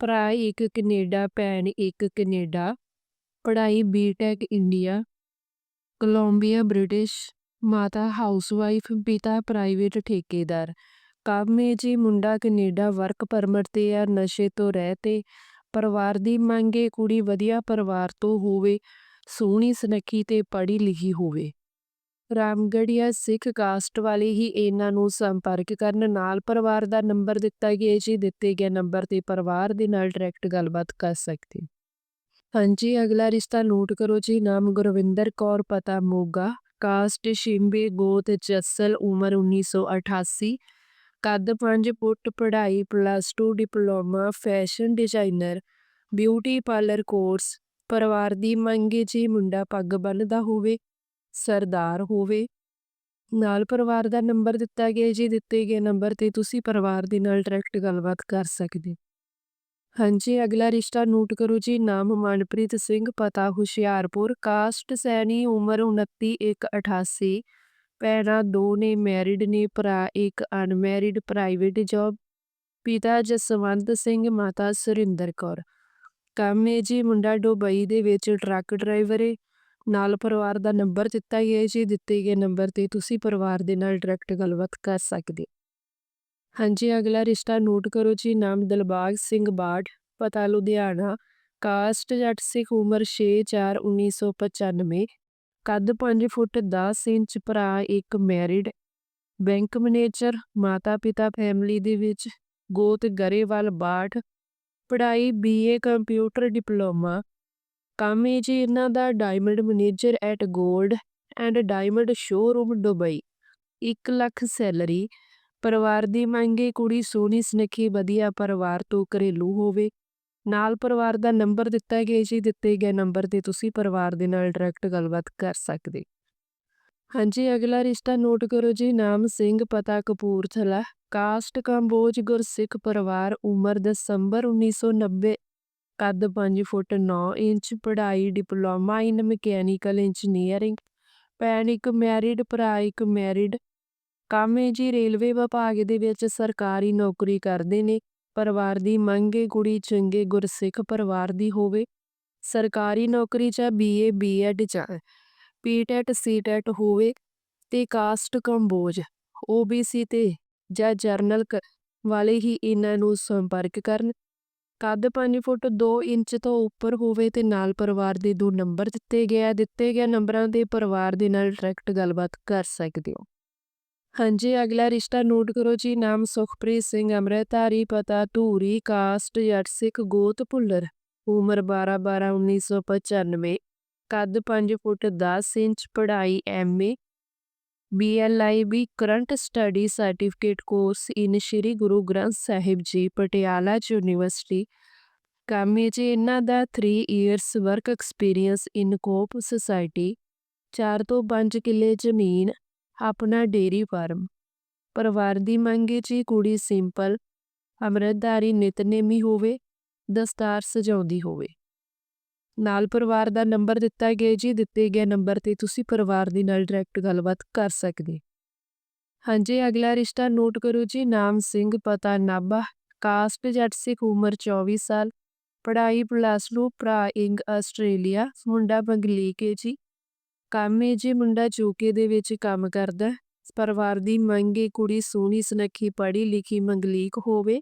ਭਰਾ ਇੱਕ ਕੈਨੇਡਾ, ਭੈਣ ਇੱਕ ਕੈਨੇਡਾ, ਪੜ੍ਹਾਈ ਬੀਟੈਕ ਇੰਡੀਆ ਕੋਲੰਬੀਆ ਬ੍ਰਿਟਿਸ਼ ਮਾਤਾ ਹਾਊਸਵਾਈਫ ਪਿਤਾ ਪ੍ਰਾਈਵੇਟ ਠੇਕੇਦਾਰ। ਕੰਮ ਜੀ ਮੁੰਡਾ ਕੈਨੇਡਾ ਵਰਕ ਪਰਮਿਟ ਤੇ ਆ, ਨਸ਼ੇ ਤੋਂ ਰਹਿ ਤੇ, ਪਰਿਵਾਰ ਦੀ ਮੰਗੇ ਕੁੜੀ ਵਧੀਆ ਪਰਿਵਾਰ ਤੋਂ ਹੋਵੇ, ਸੋਹਣੀ ਸੁਨੱਖੀ ਤੇ ਪੜ੍ਹੀ ਲਿਖੀ ਹੋਵੇ। ਰਾਮਗੜੀਆ ਸਿੱਖ ਕਾਸਟ ਵਾਲੇ ਹੀ ਇਹਨਾਂ ਨੂੰ ਸੰਪਰਕ ਕਰਨ ਨਾਲ ਪਰਿਵਾਰ ਦਾ ਨੰਬਰ ਦਿੱਤਾ ਗਿਆ ਜੀ ਦਿੱਤੇ ਗਏ ਨੰਬਰ ਤੇ ਪਰਿਵਾਰ ਦੇ ਨਾਲ ਡਾਇਰੈਕਟ ਗੱਲਬਾਤ ਕਰ ਸਕਦੇ ਹਾਂਜੀ, ਅਗਲਾ ਰਿਸ਼ਤਾ ਨੋਟ ਕਰੋ ਜੀ, ਨਾਮ ਗੁਰਵਿੰਦਰ ਕੌਰ, ਪਤਾ ਮੋਗਾ, ਕਾਸਟ ਸ਼ਿੰਬੇ, ਗੋਤ ਜੱਸਲ, ਉਮਰ 1988 ਕੱਦ 5 ਫੁੱਟ, ਪੜ੍ਹਾਈ plus 2 diploma fashion designer beauty parlour course ਪਰਿਵਾਰ ਦੀ ਮੰਗੇ ਜੀ ਮੁੰਡਾ ਪੱਗ ਬੰਨਦਾ ਹੋਵੇ। ਸਰਦਾਰ ਹੋਵੇ। ਨਾਲ ਪਰਿਵਾਰ ਦਾ ਨੰਬਰ ਦਿੱਤਾ ਗਿਆ ਜੀ, ਦਿੱਤੇ ਗਏ ਨੰਬਰ ਤੇ ਤੁਸੀਂ ਪਰਿਵਾਰ ਦੇ ਨਾਲ ਡਾਇਰੈਕਟ ਗੱਲਬਾਤ ਕਰ ਸਕਦੇ। ਹਾਂਜੀ, ਅਗਲਾ ਰਿਸ਼ਤਾ ਨੋਟ ਕਰੋ ਜੀ, ਨਾਮ ਮਨਪ੍ਰੀਤ ਸਿੰਘ, ਪਤਾ ਹੁਸ਼ਿਆਰਪੁਰ, ਕਾਸਟ ਸੈਣੀ, ਉਮਰ 29 1 88 ਪੈਣਾ ਦੋ ਨੇ ਮੈਰਿਡ ਨੇ, ਭਰਾ ਇੱਕ ਅਨਮੈਰਿਡ ਪ੍ਰਾਈਵੇਟ ਜੌਬ ਪਿਤਾ ਜਸਵੰਤ ਸਿੰਘ, ਮਾਤਾ ਸੁਰਿੰਦਰ ਕੌਰ। ਕੰਮ ਹੈ ਜੀ, ਮੁੰਡਾ ਦੁਬਈ ਦੇ ਵਿੱਚ ਟਰੱਕ ਡਰਾਈਵਰ ਹੈ ਨਾਲ ਪਰਿਵਾਰ ਦਾ ਨੰਬਰ ਦਿੱਤਾ ਗਿਆ ਜੀ ਦਿੱਤੇ ਗਏ ਨੰਬਰ ਤੇ ਤੁਸੀਂ ਪਰਿਵਾਰ ਦੇ ਨਾਲ ਡਾਇਰੈਕਟ ਗੱਲਬਾਤ ਕਰ ਸਕਦੇ ਹਾਂਜੀ, ਅਗਲਾ ਰਿਸ਼ਤਾ ਨੋਟ ਕਰੋ ਜੀ, ਨਾਮ ਦਿਲਬਾਗ ਸਿੰਘ ਬਾੜ ਪਤਾ ਲੁਧਿਆਣਾ, ਕਾਸਟ ਜੱਟ ਸਿੱਖ ਉਮਰ 6 4 1995 ਕੱਦ 5 ਫੁੱਟ 10 ਇੰਚ, ਭਰਾ ਇੱਕ ਮੈਰਿਡ ਬੈਂਕ ਮੈਨੇਜਰ ਮਾਤਾ ਪਿਤਾ ਫੈਮਿਲੀ ਦੇ ਵਿੱਚ, ਗੋਤ ਗਰੇਵਾਲ ਬਾਠ, ਪੜ੍ਹਾਈ ਬੀਏ ਕੰਪਿਊਟਰ ਡਿਪਲੋਮਾ ਕੰਮ ਹੈ ਜੀ ਇਹਨਾਂ ਦਾ ਡਾਇਮੰਡ ਮੈਨੇਜਰ ਐਟ 골ਡ and diamond showroom Dubai 1 lakh salary, ਪਰਿਵਾਰ ਦੀ ਮੰਗੇ ਕੁੜੀ ਸੋਹਣੀ ਸੁਨੱਖੀ ਵਧੀਆ ਪਰਿਵਾਰ ਤੋਂ ਘਰੇਲੂ ਹੋਵੇ। ਨਾਲ ਪਰਿਵਾਰ ਦਾ ਨੰਬਰ ਦਿੱਤਾ ਗਿਆ ਜੀ, ਦਿੱਤੇ ਗਏ ਨੰਬਰ ਤੇ ਤੁਸੀਂ ਪਰਿਵਾਰ ਦੇ ਨਾਲ ਡਾਇਰੈਕਟ ਗੱਲਬਾਤ ਕਰ ਸਕਦੇ। ਹਾਂਜੀ, ਅਗਲਾ ਰਿਸ਼ਤਾ ਨੋਟ ਕਰੋ ਜੀ, ਨਾਮ ਸਿੰਘ, ਪਤਾ ਕਪੂਰਥਲਾ। ਕਾਸਟ ਕੰਬੋਜ ਗੁਰਸਿੱਖ ਪਰਿਵਾਰ, ਉਮਰ ਦਸੰਬਰ 1990 ਕੱਦ 5 ਫੁੱਟ 9 ਇੰਚ, ਪੜ੍ਹਾਈ, ਡਿਪਲੋਮਾ ਇਨ ਮਕੈਨੀਕਲ ਇੰਜੀਨੀਅਰਿੰਗ ਭੈਣ ਇੱਕ ਮੈਰਿਡ, ਭਰਾ ਇੱਕ ਮੈਰਿਡ। ਕੰਮ ਜੀ ਰੇਲਵੇ ਵਿਭਾਗ ਦੇ ਵਿੱਚ ਸਰਕਾਰੀ ਨੌਕਰੀ ਕਰਦੇ ਨੇ, ਪਰਿਵਾਰ ਦੀ ਮੰਗੇ ਕੁੜੀ ਚੰਗੇ, ਗੁਰਸਿੱਖ ਪਰਿਵਾਰ ਦੀ ਹੋਵੇ। ਸਰਕਾਰੀ ਨੌਕਰੀ ਚ ਬੀਏ ਬੀਐਡ ਚ ਪੀਟੈਟ ਸੀਟੈਟ ਹੋਵੇ ਤੇ ਕਾਸਟ ਕੰਬੋਜ ਓਬੀਸੀ ਤੇ ਜਾਂ ਜਰਨਲ ਵਾਲੇ ਹੀ ਇਹਨਾਂ ਨੂੰ ਸੰਪਰਕ ਕਰਨ। ਕੱਦ 5 ਫੁੱਟ 2 ਇੰਚ ਤੋਂ ਉੱਪਰ ਹੋਵੇ ਤੇ ਨਾਲ ਪਰਿਵਾਰ ਦੇ ਦੋ ਨੰਬਰ ਦਿੱਤੇ ਗਿਆ, ਦਿੱਤੇ ਗਏ ਨੰਬਰਾਂ ਦੇ ਪਰਿਵਾਰ ਦੇ ਨਾਲ ਡਾਇਰੈਕਟ ਗੱਲਬਾਤ ਕਰ ਸਕਦੇ ਹੋ। ਹਾਂਜੀ, ਅਗਲਾ ਰਿਸ਼ਤਾ ਨੋਟ ਕਰੋ ਜੀ, ਨਾਮ ਸੁਖਪ੍ਰੀਤ ਸਿੰਘ ਅਮਰਤਾਰੀ ਪਤਾ, ਧੂਰੀ, ਕਾਸਟ ਜੱਟ ਸਿੱਖ ਗੋਤ ਭੁੱਲਰ, ਉਮਰ 12 12 1995 ਕੱਦ 5 ਫੁੱਟ 10 ਇੰਚ, ਪੜ੍ਹਾਈ MA BLIB current study certificate course in Shri Guru Granth Sahib ji Patiala university ਕਾਮੇ ਹੈ ਜੀ ਇਹਨਾਂ ਦਾ 3 years work experience in coop society 4 ਤੋਂ 5 ਕਿੱਲੇ ਜ਼ਮੀਨ ਆਪਣਾ ਡੇਰੀ ਫਾਰਮ ਪਰਿਵਾਰ ਦੀ ਮੰਗੇ ਜੀ ਕੁੜੀ ਸਿੰਪਲ ਅਮਰਤਧਾਰੀ ਨਿਤਨੇਮੀ ਹੋਵੇ ਦਸਤਾਰ ਸਜਾਉਂਦੀ ਹੋਵੇ ਨਾਲ ਪਰਿਵਾਰ ਦਾ ਨੰਬਰ ਦਿੱਤਾ ਗਿਆ ਜੀ ਦਿੱਤੇ ਗਏ ਨੰਬਰ ਤੇ ਤੁਸੀਂ ਪਰਿਵਾਰ ਦੇ ਨਾਲ ਡਾਇਰੈਕਟ ਗੱਲਬਾਤ ਕਰ ਸਕਦੇ ਹਾਂਜੀ, ਅਗਲਾ ਰਿਸ਼ਤਾ ਨੋਟ ਕਰੋ ਜੀ, ਨਾਮ ਸਿੰਘ, ਪਤਾ ਨਾਭਾ, ਕਾਸਟ ਜੱਟ ਸਿੱਖ, ਉਮਰ 24 ਸਾਲ, ਪੜ੍ਹਾਈ ਪਲੱਸ 2 ਭਰਾ ਇੰਗ, ਆਸਟ੍ਰੇਲੀਆ, ਮੁੰਡਾ ਬੰਗਲੀਕ ਹੈ ਜੀ। ਕੰਮ ਹੈ ਜੀ ਮੁੰਡਾ ਚੂਕੇ ਦੇ ਵਿੱਚ ਕੰਮ ਕਰਦਾ, ਪਰਿਵਾਰ ਦੀ ਮੰਗੇ ਕੁੜੀ ਸੋਹਣੀ, ਸੁਨੱਖੀ ਪੜ੍ਹੀ ਲਿਖੀ ਮੰਗਲੀਕ ਹੋਵੇ।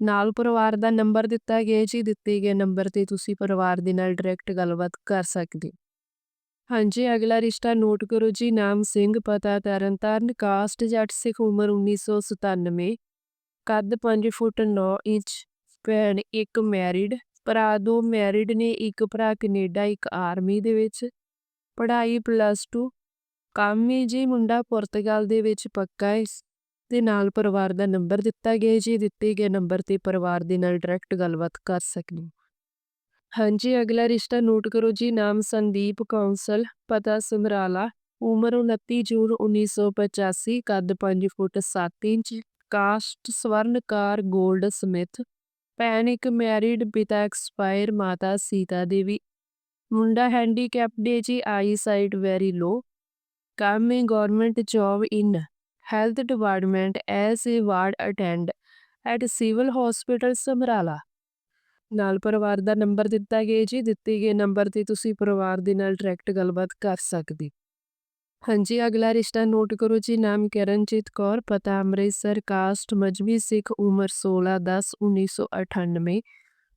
ਨਾਲ ਪਰਿਵਾਰ ਦਾ ਨੰਬਰ ਦਿੱਤਾ ਗਿਆ ਜੀ ਦਿੱਤੇ ਗਏ ਨੰਬਰ ਤੇ ਤੁਸੀਂ ਪਰਿਵਾਰ ਦੇ ਨਾਲ ਡਾਇਰੈਕਟ ਗੱਲਬਾਤ ਕਰ ਸਕਦੇ ਹਾਂਜੀ, ਅਗਲਾ ਰਿਸ਼ਤਾ ਨੋਟ ਕਰੋ ਜੀ, ਨਾਮ ਸਿੰਘ, ਪਤਾ ਤਰਨਤਾਰਨ ਕਾਸਟ ਜੱਟ, ਸਿੱਖ, ਉਮਰ 1997 ਕੱਦ 5 ਫੁੱਟ 9 ਇੰਚ, ਭੈਣ ਇੱਕ ਮੈਰਿਡ ਭਰਾ ਦੋ ਮੈਰਿਡ ਨੇ, ਇੱਕ ਭਰਾ ਕੈਨੇਡਾ, ਇੱਕ ਆਰਮੀ ਦੇ ਵਿੱਚ, ਪੜ੍ਹਾਈ ਪਲੱਸ 2 ਕੰਮ ਹੀ ਜੀ ਮੁੰਡਾ ਪੁਰਤਗਾਲ ਦੇ ਵਿੱਚ ਪੱਕਾ ਹੈ। ਤੇ ਨਾਲ ਪਰਿਵਾਰ ਦਾ ਨੰਬਰ ਦਿੱਤਾ ਗਿਆ ਜੀ ਦਿੱਤੇ ਗਏ ਨੰਬਰ ਤੇ ਪਰਿਵਾਰ ਦੇ ਨਾਲ ਡਾਇਰੈਕਟ ਗੱਲਬਾਤ ਕਰ ਸਕਦੇ ਹੋ। ਹਾਂਜੀ, ਅਗਲਾ ਰਿਸ਼ਤਾ ਨੋਟ ਕਰੋ ਜੀ, ਨਾਮ ਸੰਦੀਪ, ਕੌਂਸਲ, ਪਤਾ ਸਮਰਾਲਾ ਉਮਰ 29 ਜੂਨ 1985 ਕੱਦ 5 ਫੁੱਟ 7 ਇੰਚ, ਕਾਸਟ ਸਵਰਨਕਾਰ ਗੋਲਡ ਸਮਿਥ, ਭੈਣ ਇੱਕ ਮੈਰਿਡ ਪਿਤਾ ਐਕਸਪਾਇਰ ਮਾਤਾ ਸੀਤਾ ਦੇਵੀ, ਮੁੰਡਾ ਹੈਂਡੀਕੈਪਡ ਹੈ ਜੀ ਆਈ ਸਾਈਟ ਵੈਰੀ ਲੋ ਕੰਮ ਹੈ government job in health department S A ward attend at civil hospital Samrala ਨਾਲ ਪਰਿਵਾਰ ਦਾ ਨੰਬਰ ਦਿੱਤਾ ਗਿਆ ਜੀ, ਦਿੱਤੇ ਗਏ ਨੰਬਰ ਤੇ ਤੁਸੀਂ ਪਰਿਵਾਰ ਦੇ ਨਾਲ ਡਾਇਰੈਕਟ ਗੱਲਬਾਤ ਕਰ ਸਕਦੇ। ਹਾਂਜੀ, ਅਗਲਾ ਰਿਸ਼ਤਾ ਨੋਟ ਕਰੋ ਜੀ, ਨਾਮ ਕਰਨਜੀਤ ਕੌਰ, ਪਤਾ ਅੰਮ੍ਰਿਤਸਰ ਕਾਸਟ ਮਜਬੀ ਸਿੱਖ, ਉਮਰ 16 10 1998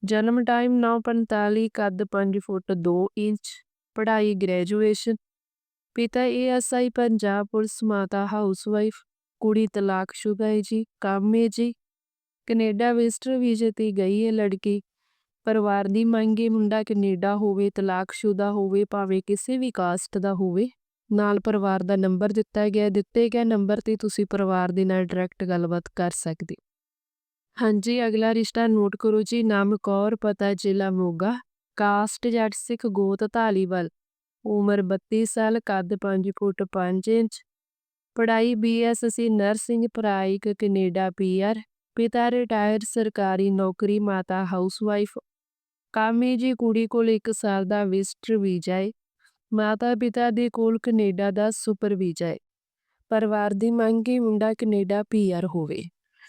ਜਨਮ ਟਾਈਮ 9:45 ਕੱਦ 5 ਫੁੱਟ 2 ਇੰਚ, ਪੜ੍ਹਾਈ ਗ੍ਰੈਜੂਏਸ਼ਨ ਪਿਤਾ ਏਐਸਆਈ ਪੰਜਾਬ ਪੁਲਿਸ, ਮਾਤਾ ਹਾਊਸਵਾਈਫ, ਕੁੜੀ ਤਲਾਕਸ਼ੁਦਾ ਹੈ ਜੀ, ਕੰਮ ਹੈ ਜੀ। ਕੈਨੇਡਾ ਵਿਜ਼ਟਰ ਵੀਜ਼ੇ ਤੇ ਗਈ ਹੈ ਲੜਕੀ। ਪਰਿਵਾਰ ਦੀ ਮੰਗ ਹੈ ਮੁੰਡਾ ਕੈਨੇਡਾ ਹੋਵੇ ਤਲਾਕਸ਼ੁਦਾ ਹੋਵੇ, ਭਾਵੇਂ ਕਿਸੇ ਵੀ ਕਾਸਟ ਦਾ ਹੋਵੇ। ਨਾਲ ਪਰਿਵਾਰ ਦਾ ਨੰਬਰ ਦਿੱਤਾ ਗਿਆ, ਦਿੱਤੇ ਗਏ ਨੰਬਰ ਤੇ ਤੁਸੀਂ ਪਰਿਵਾਰ ਦੇ ਨਾਲ ਡਾਇਰੈਕਟ ਗੱਲਬਾਤ ਕਰ ਸਕਦੇ। ਹਾਂਜੀ, ਅਗਲਾ ਰਿਸ਼ਤਾ ਨੋਟ ਕਰੋ ਜੀ, ਨਾਮ ਕੌਰ, ਪਤਾ ਜ਼ਿਲ੍ਹਾ ਮੋਗਾ, ਕਾਸਟ ਜੱਟ ਸਿੱਖ ਗੋਤ ਧਾਲੀਵਾਲ। ਉਮਰ 32 ਸਾਲ, ਕੱਦ 5 ਫੁੱਟ 5 ਇੰਚ। ਪੜ੍ਹਾਈ ਬੀਐਸਸੀ ਨਰਸਿੰਗ ਪ੍ਰਾਈਕ ਕੈਨੇਡਾ ਪੀਆਰ ਪਿਤਾ ਰਿਟਾਇਰਡ ਸਰਕਾਰੀ ਨੌਕਰੀ, ਮਾਤਾ ਹਾਊਸਵਾਈਫ। ਕਾਮੀ ਜੀ ਕੁੜੀ ਕੋਲ 1 ਸਾਲ ਦਾ ਵਿਜ਼ਟਰ ਵੀਜ਼ਾ ਹੈ ਮਾਤਾ ਪਿਤਾ ਦੇ ਕੋਲ ਕੈਨੇਡਾ ਦਾ ਸੁਪਰ ਵੀਜ਼ਾ ਹੈ ਪਰਿਵਾਰ ਦੀ ਮੰਗ ਕਿ ਮੁੰਡਾ ਕੈਨੇਡਾ ਪੀਆਰ ਹੋਵੇ।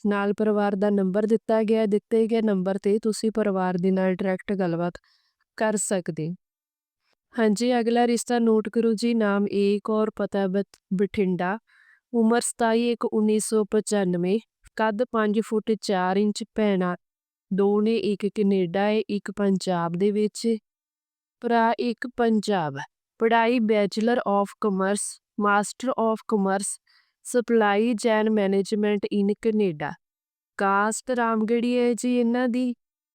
ਨਾਲ ਪਰਿਵਾਰ ਦਾ ਨੰਬਰ ਦਿੱਤਾ ਗਿਆ, ਦਿੱਤੇ ਗਏ ਨੰਬਰ ਤੇ ਤੁਸੀਂ ਪਰਿਵਾਰ ਦੇ ਨਾਲ ਡਾਇਰੈਕਟ ਗੱਲਬਾਤ ਕਰ ਸਕਦੇ ਹਾਂਜੀ, ਅਗਲਾ ਰਿਸ਼ਤਾ ਨੋਟ ਕਰੋ ਜੀ, ਨਾਮ ਏਕ ਔਰ ਪਤਾ ਬਠਿੰਡਾ, ਉਮਰ 27 1 1995 ਕੱਦ 5 ਫੁੱਟ 4 ਇੰਚ, ਭੈਣਾ ਦੋ ਨੇ ਇੱਕ ਕੈਨੇਡਾ ਹੈ ਇੱਕ ਪੰਜਾਬ ਦੇ ਵਿੱਚ, ਭਰਾ ਇੱਕ ਪੰਜਾਬ, ਪੜ੍ਹਾਈ bachelor of commerce, master of commerce, supply chain management in Canada, caste Ramgarhi ਹੈ ਜੀ ਇਹਨਾਂ ਦੀ,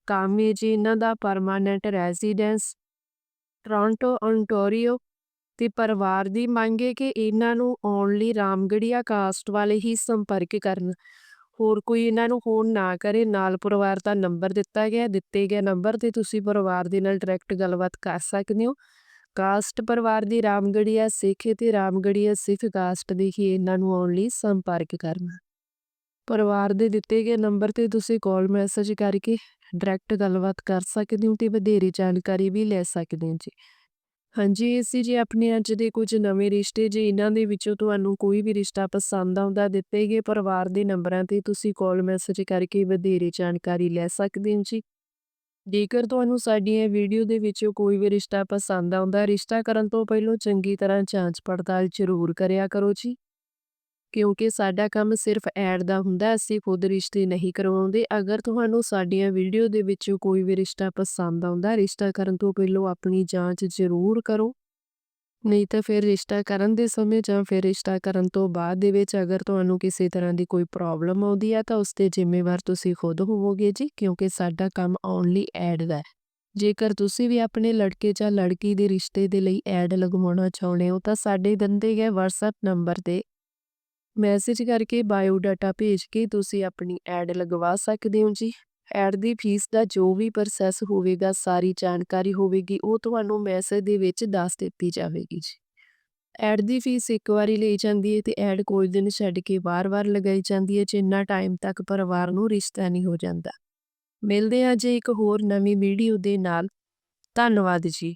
ਕੰਮ ਹੈ ਜੀ ਇਹਨਾਂ ਦਾ ਪਰਮਾਨੈਂਟ ਰੈਜ਼ੀਡੈਂਸ ਟੋਰਾਂਟੋ ontario ਤੇ ਪਰਿਵਾਰ ਦੀ ਮੰਗ ਹੈ ਕਿ ਇਹਨਾਂ ਨੂੰ ਓਨਲੀ ਰਾਮਗੜੀਆ ਕਾਸਟ ਵਾਲੇ ਹੀ ਸੰਪਰਕ ਕਰਨ। ਹੋਰ ਕੋਈ ਇਹਨਾਂ ਨੂੰ ਫੋਨ ਨਾ ਕਰੇ, ਨਾਲ ਪਰਿਵਾਰ ਦਾ ਨੰਬਰ ਦਿੱਤਾ ਗਿਆ, ਦਿੱਤੇ ਗਏ ਨੰਬਰ ਤੇ ਤੁਸੀਂ ਪਰਿਵਾਰ ਦੇ ਨਾਲ ਡਾਇਰੈਕਟ ਗੱਲਬਾਤ ਕਰ ਸਕਦੇ ਹੋ। ਕਾਸਟ ਪਰਿਵਾਰ ਦੀ ਰਾਮਗੜੀਆ ਸਿੱਖ ਤੇ ਰਾਮਗੜੀਆ ਸਿੱਖ ਕਾਸਟ ਦੇ ਹੀ ਇਹਨਾਂ ਨੂੰ ਆਉਣ ਲਈ ਸੰਪਰਕ ਕਰਨਾ। ਪਰਿਵਾਰ ਦੇ ਦਿੱਤੇ ਗਏ ਨੰਬਰ ਤੇ ਤੁਸੀਂ ਕਾਲ ਮੈਸੇਜ ਕਰਕੇ ਡਾਇਰੈਕਟ ਗੱਲਬਾਤ ਕਰ ਸਕਦੇ ਹੋ ਤੇ ਵਧੇਰੇ ਜਾਣਕਾਰੀ ਵੀ ਲੈ ਸਕਦੇ ਹੋ ਜੀ। ਹਾਂਜੀ ਇਹ ਸੀ ਜੀ ਆਪਣੇ ਅੱਜ ਦੇ ਕੁਝ ਨਵੇਂ ਰਿਸ਼ਤੇ, ਜੇ ਇਹਨਾਂ ਦੇ ਵਿੱਚੋਂ ਤੁਹਾਨੂੰ ਕੋਈ ਵੀ ਰਿਸ਼ਤਾ ਪਸੰਦ ਆਉਂਦਾ, ਦਿੱਤੇ ਗਏ ਪਰਿਵਾਰ ਦੇ ਨੰਬਰਾਂ ਤੇ ਤੁਸੀਂ ਕਾਲ ਮੈਸੇਜ ਕਰਕੇ ਵਧੇਰੇ ਜਾਣਕਾਰੀ ਲੈ ਸਕਦੇ ਹੋ ਜੀ। ਜੇਕਰ ਤੁਹਾਨੂੰ ਸਾਡੀ ਇਹ ਵੀਡੀਓ ਦੇ ਵਿੱਚੋਂ ਕੋਈ ਵੀ ਰਿਸ਼ਤਾ ਪਸੰਦ ਆਉਂਦਾ, ਰਿਸ਼ਤਾ ਕਰਨ ਤੋਂ ਪਹਿਲਾਂ ਚੰਗੀ ਤਰ੍ਹਾਂ ਜਾਂਚ ਪੜਤਾਲ ਜ਼ਰੂਰ ਕਰਿਆ ਕਰੋ ਜੀ। ਕਿਉਂਕਿ ਸਾਡਾ ਕੰਮ ਸਿਰਫ ਐਡ ਦਾ ਹੁੰਦਾ ਅਸੀਂ ਖੁਦ ਰਿਸ਼ਤੇ ਨਹੀਂ ਕਰਵਾਉਂਦੇ। ਅਗਰ ਤੁਹਾਨੂੰ ਸਾਡੀਆਂ ਵੀਡੀਓ ਦੇ ਵਿੱਚ ਕੋਈ ਵੀ ਰਿਸ਼ਤਾ ਪਸੰਦ ਆਉਂਦਾ, ਰਿਸ਼ਤਾ ਕਰਨ ਤੋਂ ਪਹਿਲਾਂ ਆਪਣੀ ਜਾਂਚ ਜ਼ਰੂਰ ਕਰੋ। ਨਹੀਂ ਤਾਂ ਫਿਰ ਰਿਸ਼ਤਾ ਕਰਨ ਦੇ ਸਮੇਂ ਜਾਂ ਫਿਰ ਰਿਸ਼ਤਾ ਕਰਨ ਤੋਂ ਬਾਅਦ ਦੇ ਵਿੱਚ ਅਗਰ ਤੁਹਾਨੂੰ ਕਿਸੇ ਤਰ੍ਹਾਂ ਦੀ ਕੋਈ ਪ੍ਰੋਬਲਮ ਆਉਂਦੀ ਹੈ, ਤਾਂ ਉਸ ਤੇ ਜ਼ਿੰਮੇਵਾਰ ਤੁਸੀਂ ਖੁਦ ਹੋਵੋਗੇ ਜੀ, ਕਿਉਂਕਿ ਸਾਡਾ ਕੰਮ ਓਨਲੀ ਐਡ ਦਾ ਹੈ। ਜੇਕਰ ਤੁਸੀਂ ਵੀ ਆਪਣੇ ਲੜਕੇ ਜਾਂ ਲੜਕੀ ਦੇ ਰਿਸ਼ਤੇ ਦੇ ਲਈ ਐਡ ਲਗਵਾਉਣਾ ਚਾਹੁੰਦੇ ਹੋ, ਤਾਂ ਸਾਡੇ ਦੰਦੇ ਗਏ WhatsApp ਨੰਬਰ ਤੇ ਮੈਸੇਜ ਕਰਕੇ ਬਾਇਓ ਡਾਟਾ ਭੇਜ ਕੇ ਤੁਸੀਂ ਆਪਣੀ ਐਡ ਲਗਵਾ ਸਕਦੇ ਹੋ ਜੀ। ਐਡ ਦੀ ਫੀਸ ਦਾ ਜੋ ਵੀ ਪ੍ਰੋਸੈਸ ਹੋਵੇਗਾ, ਸਾਰੀ ਜਾਣਕਾਰੀ ਹੋਵੇਗੀ, ਉਹ ਤੁਹਾਨੂੰ ਮੈਸੇਜ ਦੇ ਵਿੱਚ ਦੱਸ ਦਿੱਤੀ ਜਾਵੇਗੀ ਜੀ। ਐਡ ਦੀ ਫੀਸ ਇੱਕ ਵਾਰੀ ਲਈ ਜਾਂਦੀ ਹੈ ਤੇ ਐਡ ਕੋਈ ਦਿਨ ਛੱਡ ਕੇ ਵਾਰ-ਵਾਰ ਲਗਾਈ ਜਾਂਦੀ ਹੈ, ਜਿੰਨਾ ਟਾਈਮ ਤੱਕ ਪਰਿਵਾਰ ਨੂੰ ਰਿਸ਼ਤਾ ਨਹੀਂ ਹੋ ਜਾਂਦਾ। ਮਿਲਦੇ ਹਾਂ ਜੀ ਇੱਕ ਹੋਰ ਨਵੀਂ ਵੀਡੀਓ ਦੇ ਨਾਲ। ਧੰਨਵਾਦ ਜੀ।